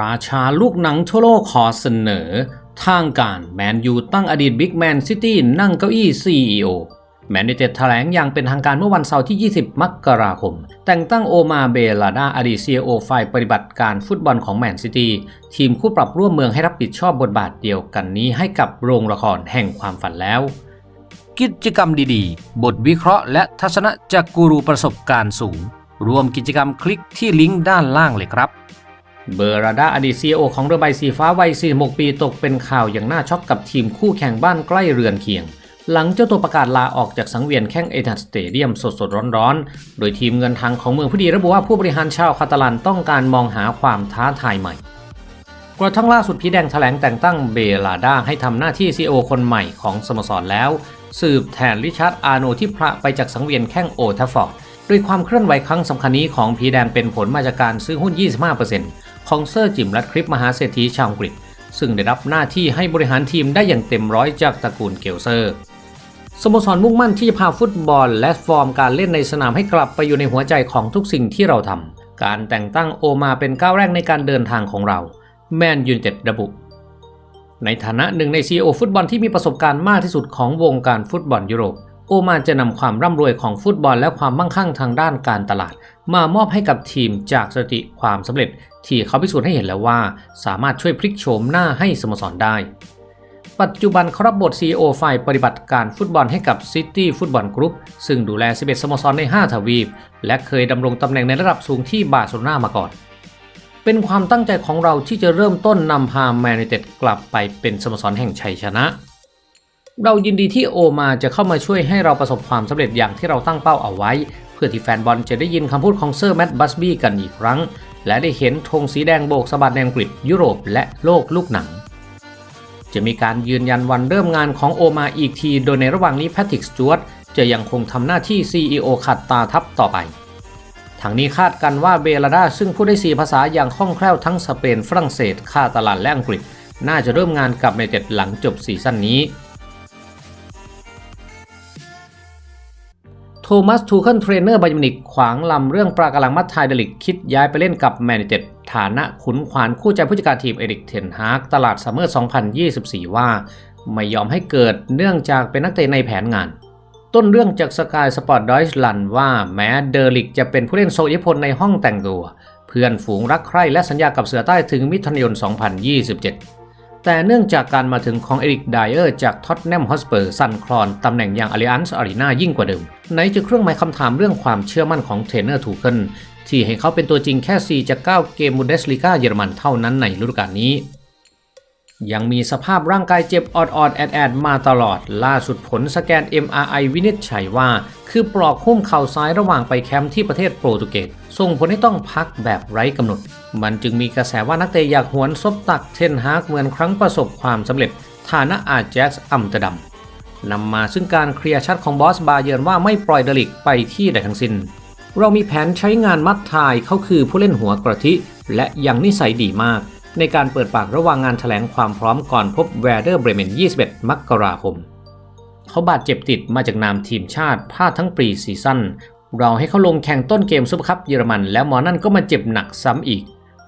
ราชาลูกหนังทั่วโลกขอเสนอ ทางการแมนยูตั้งอดีตบิ๊กแมนซิตี้นั่งเก้าอี้ CEO แมนยูเต็ดแถลงอย่างเป็นทางการเมื่อวันเสาร์ที่ 20 มกราคม แต่งตั้งโอมาเบลาดาอดีต CEO ฝ่ายปฏิบัติการฟุตบอลของแมนซิตี้ทีมคู่ปรับร่วมเมืองให้รับผิดชอบบทบาทเดียวกันนี้ให้กับโรงละครแห่งความฝันแล้ว กิจกรรมดีๆ บทวิเคราะห์และทัศนะจากกูรูประสบการณ์สูง รวมกิจกรรมคลิกที่ลิงก์ด้านล่างเลยครับ เบอร์ราดาอดีตซีอของเรือใบสีฟ้าวัย46ปีตกเป็นข่าวอย่างน่าช็อกกับทีมคู่แข่งบ้านใกล้เรือนเคียง หลังเจ้าตัวประกาศลาออกจากสังเวียนแข่งเอทันสเตเดียมสดๆร้อนๆ โดยทีมเงินทางของเมืองผู้ดีระบุว่าผู้บริหารชาวคาตาลันต้องการมองหาความท้าทายใหม่กระทั่งล่าสุดพีแดงแถลงแต่งตั้งเบลาดาให้ทำหน้าที่ CEO คนใหม่ของสโมสรแล้ว สืบแทนริชาร์ดอาโนที่พระไปจากสังเวียนแข้งโอทัฟฟอร์ดโดยความเคลื่อนไหวครั้งสำคัญนี้ของพีแดงเป็นผลมาจากการซื้อหุ้น 25% ของเซอร์จิมรัดคลิปมหาเศรษฐีชาวอังกฤษ ซึ่งได้รับหน้าที่ให้บริหารทีมได้อย่างเต็มร้อยจากตระกูลเกลเซอร์สโมสรมุ่งมั่นที่จะพาฟุตบอลและฟอร์มการเล่นในสนามให้กลับไปอยู่ในหัวใจของทุกสิ่งที่เราทำการแต่งตั้งโอมาเป็นก้าวแรกในการเดินทางของเรา แมนยูนเต็ดระบุ ในฐานะหนึ่งใน CEO ฟุตบอลที่มีประสบการณ์มากที่สุดของวงการฟุตบอลยุโรป โอมาจะนำความร่ำรวยของฟุตบอลและความมั่งคั่งทางด้านการตลาด มามอบให้กับทีมจากสติความสำเร็จ ที่เขาพิสูจน์ให้เห็นแล้วว่า สามารถช่วยพลิกโฉมหน้าให้สโมสรได้ ปัจจุบันเขารับบท CEO ฝ่ายปฏิบัติการฟุตบอลให้กับ City ฟุตบอลกรุ๊ปซึ่งดูแล 11 สโมสรใน 5 ทวีป และเคยดำรงตำแหน่งในระดับสูงที่บาร์เซโลนามาก่อนเป็นความตั้งใจของเราที่จะเริ่มต้นนำพาแมนยูเต็ดกลับไปเป็นสโมสรแห่งชัยชนะ เรายินดีที่โอมาจะเข้ามาช่วยให้เราประสบความสำเร็จอย่างที่เราตั้งเป้าเอาไว้ เพื่อที่แฟนบอลจะได้ยินคำพูดของเซอร์แมตต์บัสบี้กันอีกครั้ง และได้เห็นธงสีแดงโบกสะบัดในอังกฤษยุโรปและโลกลูกหนัง จะมีการยืนยันวันเริ่มงานของโอมาอีกที โดยในระหว่างนี้แพทริกสจวตจะยังคงทำหน้าที่ CEO ขัดตาทับต่อไปทางนี้คาดกันว่าเบลาดาซึ่งพูดได้ 4 ภาษาอย่างคล่องแคล่วทั้งสเปนฝรั่งเศสคาตาลันและอังกฤษ น่าจะเริ่มงานกับเมเต็ดหลังจบซีซั่นนี้ โทมัสทูเคิลเทรนเนอร์บายมินิกขวางลำเรื่องปรากลังมัดไทยเดลิกคิดย้ายไปเล่นกับแมนยูเต็ดฐานะขุนขวานคู่ใจผู้จัดการทีมเอริกเทนฮากตลาดซัมเมอร์ 2024 ว่า ไม่ยอมให้เกิดเนื่องจากเป็นนักเตะในแผนงาน ต้นเรื่องจากสกายสปอร์ตดอยช์ลันว่าแม้เดลิกจะเป็นผู้เล่นโซอิพลในห้องแต่งตัว เพื่อนฝูงรักใคร่และสัญญากับเสือใต้ถึงมิถุนายน 2027 แต่เนื่องจากการมาถึงของเอริกไดเออร์จากท็อตแนมฮอสเปอร์สันคลอนตำแหน่งอย่างอาริอันส์อารีนายิ่งกว่าเดิมในจะเครื่องหมายคำถามเรื่องความเชื่อมั่นของเทรนเนอร์ทูเคิลที่ให้เขาเป็นตัวจริงแค่ 4 จาก 9 เกมบุนเดสลีกาเยอรมันเท่านั้นในฤดูกาลนี้ ยังมีสภาพร่างกายเจ็บออดๆแอดๆมาตลอด ล่าสุดผลสแกน MRI วินิจฉัยว่า คือปลอกหุ้มเข่าซ้ายระหว่างไปแคมป์ที่ประเทศโปรตุเกสส่งผลให้ต้องพักแบบไร้กำหนด มันจึงมีกระแสว่านักเตะอยากหวนซบตักเทนฮากเหมือนครั้งประสบความสำเร็จ ฐานะอาแจ็กซ์อัมสเตอร์ดัมนำมาซึ่งการเคลียร์ชัดของบอสบาเยิร์นว่าไม่ปล่อยเดลิกไปที่ใดทั้งสิ้น เรามีแผนใช้งานมัดทายเขาคือผู้เล่นหัวกระทิและยังนิสัยดีมาก ในการเปิดปากระหว่างงานแถลงความพร้อมก่อนพบแวร์เดอร์เบรเมน 21 มกราคม เขาบาดเจ็บติดมาจากนามทีมชาติพลาดทั้งปรีซีซั่นเราให้เขาลงแข่งต้นเกมซุปเปอร์คัพเยอรมัน แล้วหมอนั่นก็มาเจ็บหนักซ้ำอีก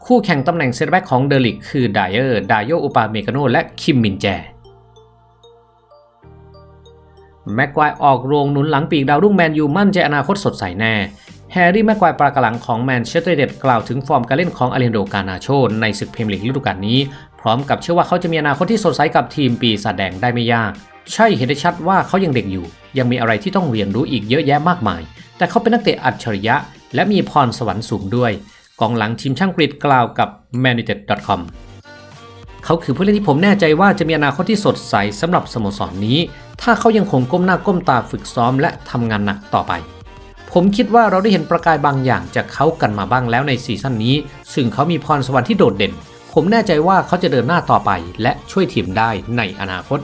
คู่แข่งตำแหน่งเซตแบ็กของเดลิกคือไดเออร์ ไดโยอุปาเมกาโน และคิมมินแจ แม็กควายออกโรงหนุนหลังปีกดาวรุ่งแมนยูมั่นใจอนาคตสดใสแน่ แฮร์รี่แม็กควายปรากหลังของแมนเชสเตอร์เดดกล่าวถึงฟอร์มการเล่นของอาเลนโดกานาโชในศึกพรีเมียร์ลีกฤดูกาลนี้ พร้อมกับเชื่อว่าเขาจะมีอนาคตที่สดใสกับทีมปีศาจแดงได้ไม่ยาก ใช่เห็นได้ชัดว่าเขายังเด็กอยู่ ยังมีอะไรที่ต้องเรียนรู้อีกเยอะแยะมากมาย แต่เขาเป็นนักเตะอัจฉริยะ และมีพรสวรรค์สูงด้วย กองหลังทีมช่างกรีดกล่าวกับ m a n u t e d c o m เขาคือผู้เล่นที่ผมแน่ใจว่าจะมีอนาคตที่สดใสสำหรับสโมสรนนี้ ถ้าเขายังคงก้มหน้าก้มตาฝึกซ้อมและทำงานหนักต่อไป ผมคิดว่าเราได้เห็นประกายบางอย่างจากเขากันมาบ้างแล้วในซีซั่นนี้ ซึ่งเขามีพรสวรรค์ที่โดดเด่น ผมแน่ใจว่าเขาจะเดินหน้าต่อไป และช่วยทีมได้ในอนาคต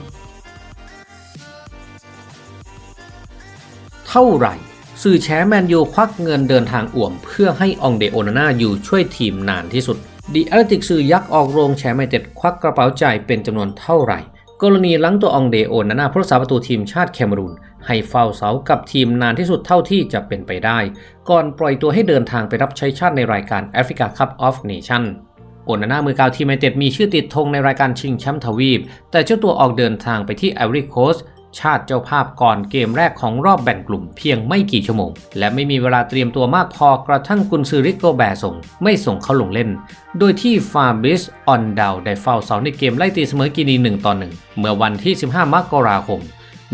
เท่าไหร่สื่อแชร์แมนยูควักเงินเดินทางอ่วม เพื่อให้องเดโอนาน่าอยู่ช่วยทีมนานที่สุด ดีแอตติกสื่อยักษ์ออกโรงแชร์ไม่เต็ดควักกระเป๋าจ่ายเป็นจำนวนเท่าไหร่ กรณีหลังตัวองเดโอนาน่าผู้รักษาประตูทีมชาติแคเมรูน ให้เฝ้าเสากับทีมนานที่สุดเท่าที่จะเป็นไปได้ ก่อนปล่อยตัวให้เดินทางไปรับใช้ชาติในรายการแอฟริกาคัพออฟเนชั่นโอนาน่ามือเกาวทีมไอเต็ดมีชื่อติดธงในรายการชิงแชมป์ทวีป แต่เจ้าตัวออกเดินทางไปที่ไอรี่โคส ชาติเจ้าภาพก่อนเกมแรกของรอบแบ่งกลุ่มเพียงไม่กี่ชั่วโมง และไม่มีเวลาเตรียมตัวมากพอกระทั่งกุนซือริโกแบร์ส่ง ไม่ส่งเขาลงเล่น โดยที่ฟาบิสออนดาวได้เฝ้าเสาในเกมไล่ตีเสมอกินี1ต่อ1เมื่อวันที่ 15 มกราคม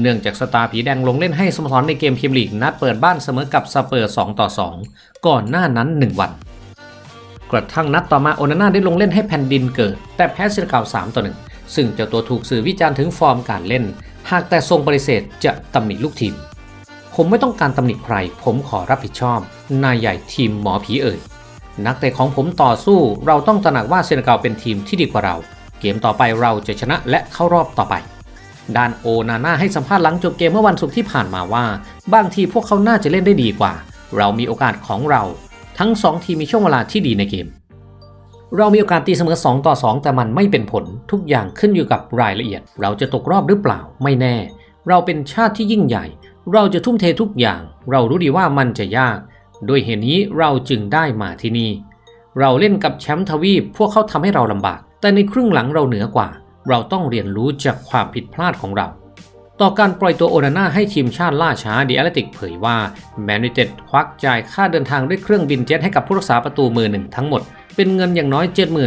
เนื่องจากสตาร์ผีแดงลงเล่นให้สโมสรในเกมพรีเมียร์ลีกนัดเปิดบ้านเสมอกับสเปอร์2ต่อ2 ก่อนหน้านั้น 1 วันกระทั่งนัดต่อมาโอนาน่าได้ลงเล่นให้แผ่นดินเกิด แต่แพ้เซนเก่า3ต่อ1ซึ่งเจ้าตัวถูกสื่อวิจารณ์ถึงฟอร์มการเล่น หากแต่ทรงปฏิเสธจะตำหนิลูกทีม ผมไม่ต้องการตำหนิใคร ผมขอรับผิดชอบ นายใหญ่ทีมหมอผีเอ่ย นักเตะของผมต่อสู้เราต้องตระหนักว่าเซนเกาเป็นทีมที่ดีกว่าเรา เกมต่อไปเราจะชนะและเข้ารอบต่อไปด้านโอนาน่าให้สัมภาษณ์หลังจบเกมเมื่อวันศุกร์ที่ผ่านมาว่า บางทีพวกเขาน่าจะเล่นได้ดีกว่า เรามีโอกาสของเรา ทั้ง 2 ทีมมีช่วงเวลาที่ดีในเกม เรามีโอกาสตีเสมอ 2 ต่อ 2 แต่มันไม่เป็นผลทุกอย่างขึ้นอยู่กับรายละเอียด เราจะตกรอบหรือเปล่าไม่แน่ เราเป็นชาติที่ยิ่งใหญ่ เราจะทุ่มเททุกอย่าง เรารู้ดีว่ามันจะยากโดยเหตุนี้เราจึงได้มาที่นี่ เราเล่นกับแชมป์ทวีปพวกเขาทำให้เราลำบาก แต่ในครึ่งหลังเราเหนือกว่า เราต้องเรียนรู้จากความผิดพลาดของเรา ต่อการปล่อยตัวโอนาน่าให้ทีมชาติล่าช้าดีแอลติกเผยว่าแมนยูเต็ดควักจ่ายค่าเดินทางด้วยเครื่องบินเจ็ตให้กับผู้รักษาประตูมือหนึ่งทั้งหมด เป็นเงินอย่างน้อย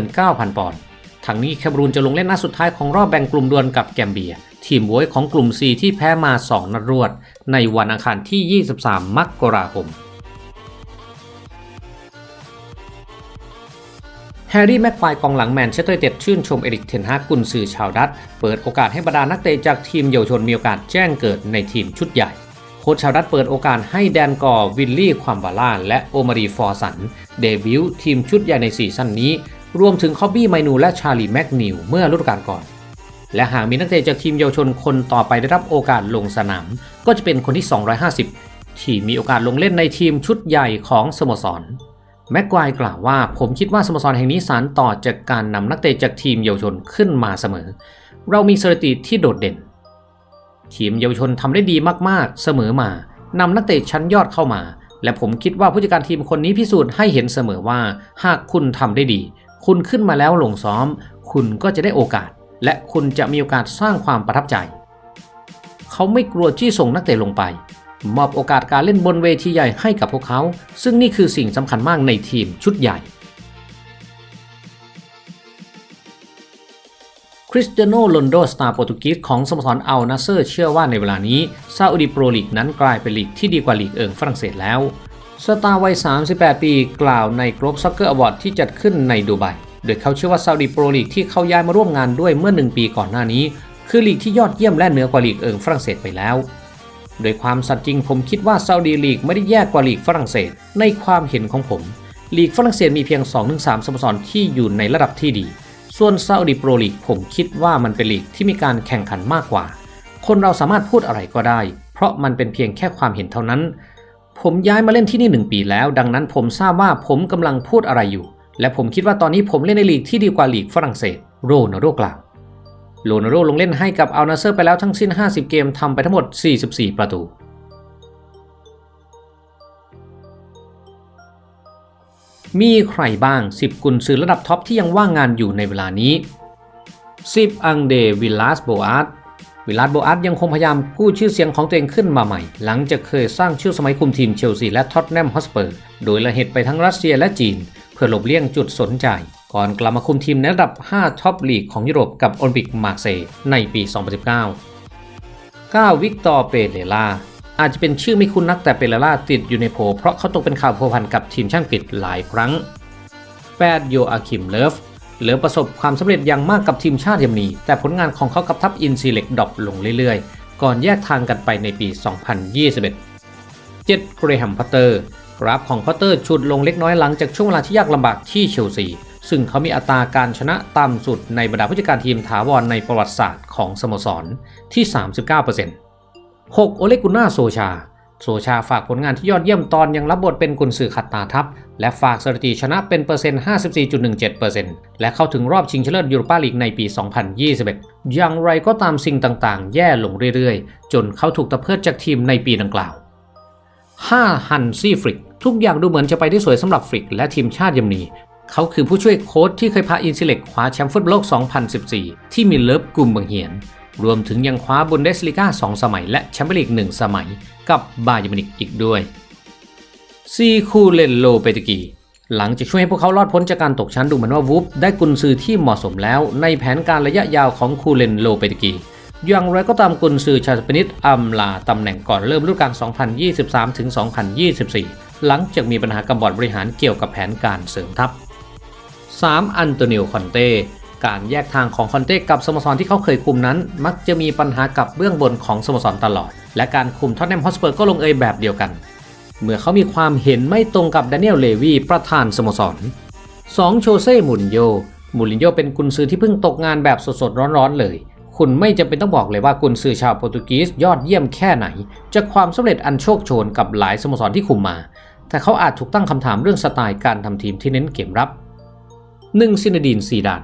79,000 ปอนด์ทั้งนี้แคบรูนจะลงเล่นนัดสุดท้ายของรอบแบ่งกลุ่มดวลกับแกมเบีย ทีมโวยของกลุ่ม C ที่แพ้มา 2 นัดรวด ในวันอังคารที่ 23 มกราคม แฮร์รี่แม็กควายกองหลังแมนเชสเตอร์เต็ดชื่นชมเอริกเทนฮากุนซือชาวดัตเปิดโอกาสให้บรรดานักเตะจากทีมเยาวชนมีโอกาสแจ้งเกิดในทีมชุดใหญ่ โค้ชชาวดัตเปิดโอกาสให้แดนกอร์วิลลี่ความบาล่าและโอมารีฟอร์สัน เดบิวต์ทีมชุดใหญ่ในซีซั่นนี้ รวมถึงคอบบี้ไมนูและชาลีแม็กนิวเมื่อฤดูกาลก่อน และหากมีนักเตะจากทีมเยาวชนคนต่อไปได้รับโอกาสลงสนาม ก็จะเป็นคนที่ 250 ที่มีโอกาสลงเล่นในทีมชุดใหญ่ของสโมสร แม็กควายกล่าวว่าผมคิดว่าสโมสรแห่งนี้สานต่อจากการนำนักเตะจากทีมเยาวชนขึ้นมาเสมอ เรามีสถิติที่โดดเด่น ทีมเยาวชนทำได้ดีมากๆ เสมอมานำนักเตะชั้นยอดเข้ามา และผมคิดว่าผู้จัดการทีมคนนี้พิสูจน์ให้เห็นเสมอว่า หากคุณทำได้ดี คุณขึ้นมาแล้วลงซ้อม คุณก็จะได้โอกาส และคุณจะมีโอกาสสร้างความประทับใจ เขาไม่กลัวที่ส่งนักเตะลงไป มอบโอกาสการเล่นบนเวทีใหญ่ให้กับพวกเขา ซึ่งนี่คือสิ่งสำคัญมากในทีมชุดใหญ่คริสเตียโนโรนโดสตาร์โปรตุเกสของสโมสรอัลนาเซอร์เชื่อว่าในเวลานี้ซาอุดีโปรลีกนั้นกลายเป็นลีกที่ดีกว่าลีกเอิงฝรั่งเศสแล้ว สตาร์วัย 38 ปีกล่าวในกรอบซ็อกเกอร์อวอร์ดที่จัดขึ้นในดูไบโดยเขาเชื่อว่าซาอุดีโปรลีกที่เขาย้ายมาร่วมงานด้วยเมื่อหนึ่งปีก่อนหน้านี้ คือลีกที่ยอดเยี่ยมและเหนือกว่าลีกเอิงฝรั่งเศสไปแล้ว โดยความสัตย์จริงผมคิดว่าซาอุดีลีกไม่ได้แย่กว่าลีกฝรั่งเศส ในความเห็นของผม ลีกฝรั่งเศสมีเพียง 2-3สโมสรที่อยู่ในระดับที่ดี ส่วนซาอุดีโปรลีกผมคิดว่ามันเป็นลีกที่มีการแข่งขันมากกว่า คนเราสามารถพูดอะไรก็ได้ เพราะมันเป็นเพียงแค่ความเห็นเท่านั้น ผมย้ายมาเล่นที่นี่หนึ่งปีแล้ว ดังนั้นผมทราบว่าผมกำลังพูดอะไรอยู่ และผมคิดว่าตอนนี้ผมเล่นในลีกที่ดีกว่าลีกฝรั่งเศส โรนัลโดกล่าว โรนัลโดลงเล่นให้กับอัลนาเซอร์ไปแล้วทั้งสิ้น 50 เกมทำไปทั้งหมด 44 ประตู มีใครบ้าง 10 กุนซือระดับท็อปที่ยังว่างงานอยู่ในเวลานี้ 10 อังเดวิลลาสโบอาร์ตวิลลาสโบอาร์ตยังคงพยายามกู้ชื่อเสียงของตัวเองขึ้นมาใหม่ หลังจากเคยสร้างชื่อสมัยคุมทีมเชลซีและท็อตแนมฮอสเปอร์ โดยละเหตุไปทั้งรัสเซียและจีน เพื่อหลบเลี่ยงจุดสนใจ ก่อนกลับมาคุมทีมในระดับ 5 ท็อปลีกของยุโรปกับโอลิมปิกมาร์เซย์ในปี 2019 9 วิกตอร์เปเรล่าอาจจะเป็นชื่อไม่คุ้นนักแต่เปเรล่าติดอยู่ในโผเพราะเขาตกเป็นข่าวพัวพันกับทีมชาติอังกฤษหลายครั้ง 8 โยอาคิมเลิฟเหลือประสบความสำเร็จอย่างมากกับทีมชาติเยอรมนีแต่ผลงานของเขากับทัพอินซีเล็กดรอปลงเรื่อยๆ ก่อนแยกทางกันไปในปี 2021 7เกรแฮมพัตเตอร์ กราฟของพัตเตอร์ชุดลงเล็กน้อยหลังจากช่วงเวลาที่ยากลำบากที่เชลซี ซึ่งเขามีอัตราการชนะต่ำสุดในบรรดาผู้จัดการทีมถาวรในประวัติศาสตร์ของสโมสรที่ 39% 6 โอเลกุน่าโซชา โซชาฝากผลงานที่ยอดเยี่ยมตอนยังรับบทเป็นกุนซือขัดตาทัพ และฝากสถิติชนะเป็นเปอร์เซ็นต์ 54.17%และเข้าถึงรอบชิงชนะเลิศยูโรปาลีกในปี 2021 อย่างไรก็ตามสิ่งต่างๆ แย่ลงเรื่อยๆ จนเขาถูกตะเพิดจากทีมในปีดังกล่าว 5. ฮันซี่ฟริก ทุกอย่างดูเหมือนจะไปได้สวยสำหรับฟริกและทีมชาติเยอรมนี เขาคือผู้ช่วยโค้ชที่เคยพาอินซิเล็กคว้าแชมป์ฟุตบอลโลก 2014 ที่มีเลิฟกลุ่มบังเหียน รวมถึงยังคว้าบุนเดสลีกา2 สมัย และแชมเปี้ยนลีก 1 สมัย กับบาเยร์นมินิกอีกด้วยซีคูเลนโลเปตกีหลังจากช่วยให้พวกเขารอดพ้นจากการตกชั้นดูเหมือนว่าวูฟได้กุนซือที่เหมาะสมแล้ว ในแผนการระยะยาวของคูเลนโลเปตกีอย่างไรก็ตามกุนซือชาสเปนิตอัมลาตำแหน่งก่อนเริ่มฤดูกาล 2023-2024 หลังจากมีปัญหากับบอร์ดบริหารเกี่ยวกับแผนการเสริมทัพ 3. อันโตนิโอคอนเต้การแยกทางของคอนเต้กับสโมสรที่เขาเคยคุมนั้น มักจะมีปัญหากับเบื้องบนของสโมสรตลอด และการคุมท็อตแนมฮอสเปอร์ก็ลงเอยแบบเดียวกัน เมื่อเขามีความเห็นไม่ตรงกับแดานิเอลเลวีประธานสโมสร 2. โชเซ่มูรินโญ่มูรินโญ่เป็นกุนซือที่เพิ่งตกงานแบบสดๆร้อนๆเลย คุณไม่จำเป็นต้องบอกเลยว่ากุนซือชาวโปรตุเกสยอดเยี่ยมแค่ไหน จากความสำเร็จอันโชคโชนกับหลายสโมสรที่คุมมา แต่เขาอาจถูกตั้งคำถามเรื่องสไตล์การทำทีมที่เน้นเกมรับ 1. ซินดีนซีดาน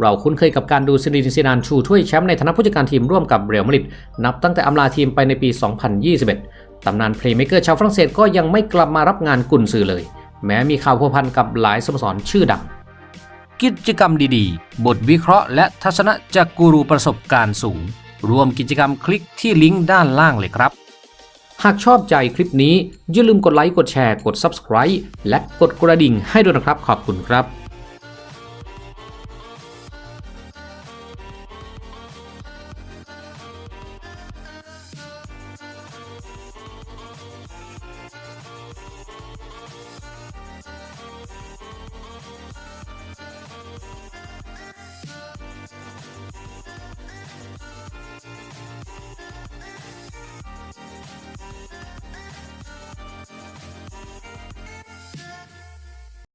เราคุ้นเคยกับการดูซินดีนซีดานชูถ้วยแชมป์ในฐานะผู้จัดการทีมร่วมกับเรอัลมาดริดนับตั้งแต่อำลาทีมไปในปี 2021 ตำนานเพลย์เม k เกอร์ชาวฝรั่งเศสก็ยังไม่กลับมารับงานกุนซือเลย แม้มีข่าวพัวพันกับหลายสโมสรชื่อดัง กิจกรรมดีๆ บทวิเคราะห์และทัศนะจากกูรูประสบการณ์สูงรวมกิจกรรมคลิกที่ลิงก์ด้านล่างเลยครับ หากชอบใจคลิปนี้ อย่าลืมกดไลค์ กดแชร์ กด Subscribe และกดกระดิ่งให้ด้วยนะครับ ขอบคุณครับ